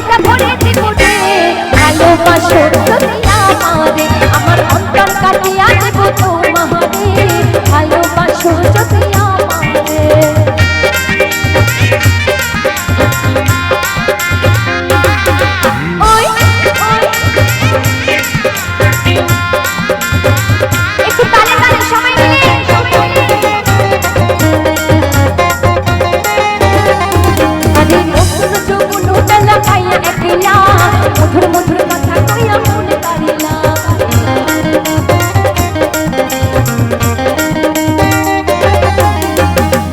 মনটা ভরে দিব রে ভালোবাসো যদি আমারে আমার অন্তর কাটিয়া দেবো তোমারে বেলা পাইয়া একলা মধুর মধুর কথা কইয়া মনে পারিলা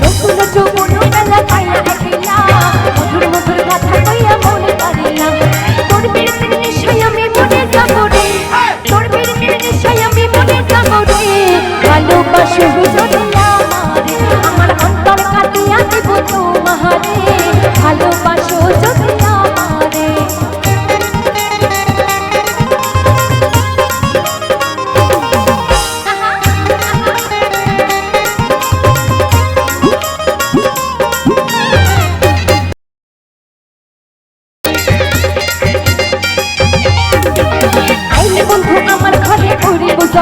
নতুন যৌবন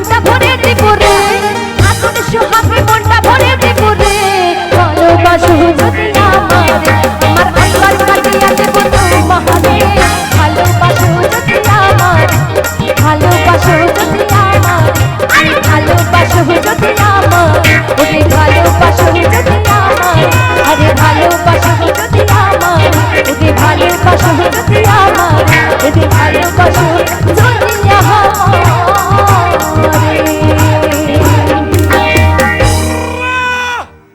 মনটা ভরে দেব রে আগুন সোহাবে মনটা ভরে দেব রে ভালোবাসো যদি আমার আমার আল্লাহর কাটিয়া দেব তোমারে ভালোবাসো যদি আমার ভালোবাসো যদি আমার আরে ভালোবাসো যদি আমার ওরে ভালোবাসো যদি আমার আরে ভালোবাসো যদি আমার ওরে ভালোবাসো যদি আমার ওরে ভালোবাসো